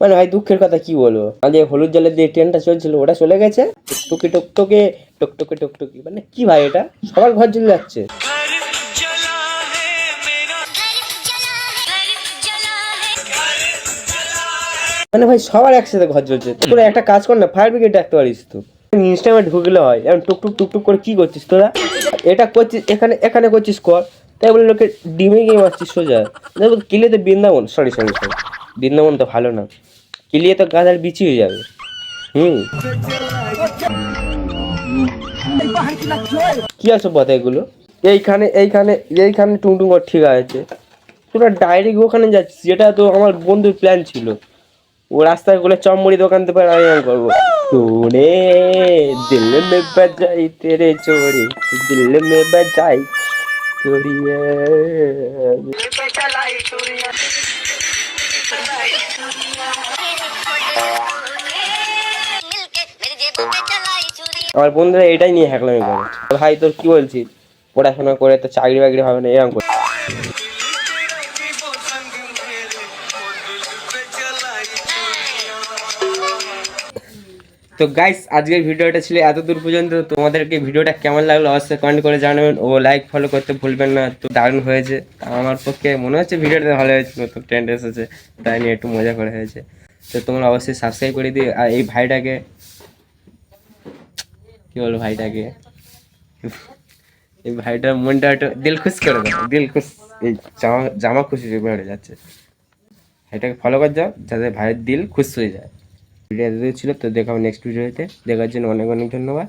মানে ভাই দুঃখের কথা কি বলব? আগে হলুদ জলের যে ট্রেনটা চলছিল ওটা চলে গেছে। টুকটুকি টুকটুকে টুকটুকি টুকটুকি। মানে কি ভাই এটা? সবার ঘর চলে যাচ্ছে। মানে ভাই সবার একসাথে ঘর চলছে তোরা একটা কাজ কর না ফায়ার ব্রিগেড ডাকতে পারিস তো। ইনস্টাগ্রামে ঢুকলে হয় এখন টুকটুক টুকটুক করে কি করছিস তোরা? এটা করছিস এখানে এখানে করছিস কর। তাই বলে লোকে ডিমে গিয়ে মারছিস সোজা। দেখো কিলিয়ে তো Vrindavan. Sorry sorry sorry Vrindavan তো ভালো না। কিলিয়ে তো গাধার বিচি হয়ে যাবে। হুম। কি আছে কথা এগুলো? এইখানে এইখানে এইখানে টুংটুং ঠিক আছে। তোরা ডাইরেক্ট ওখানে যাচ্ছিস যেটা তো আমার বন্ধুর প্ল্যান ছিল। ও রাস্তায় বলে চমড়ি দোকান থেকে আমি এরকম করব। তোরে দিল মে বাজাই, তেরে চোরে দিল মে বাজাই, চোরিয়ে। আমার বন্ধুরা এটাই নিয়ে হ্যাকলামি করে। ভাই তোর কি বলছিস? পড়াশোনা করে তো চাকরি বাকরি হবে না, এরকম করে। তো গাইস আজকের ভিডিওটা ছিল এত দূর পর্যন্ত তোমাদেরকে ভিডিওটা কেমন লাগল অবশ্যই কমেন্ট করে জানাবেন ও লাইক ফলো করতে ভুলবেন না। তো দারুণ হয়েছে। আমার পক্ষে মনে হচ্ছে ভিডিওটা ভালো হয়েছে, নতুন ট্রেন্ড এসেছে, তাই নিয়ে একটু মজা করে হয়েছে। তো তোমরা অবশ্যই সাবস্ক্রাইব করে দিও। আর এই ভাইটাকে, কি বলব ভাইটাকে? এই ভাইটার মনটা একটু দিল খুশ করে দাও, দিল খুশ। এই জামা জামা খুশি হয়ে যাচ্ছে। ভাইটাকে ফলো করে যাও, যাতে ভাইয়ের দিল খুশ হয়ে যায়। ভিডিও ছিল তো দেখাবো নেক্সট ভিডিওতে দেখার জন্য অনেক অনেক ধন্যবাদ।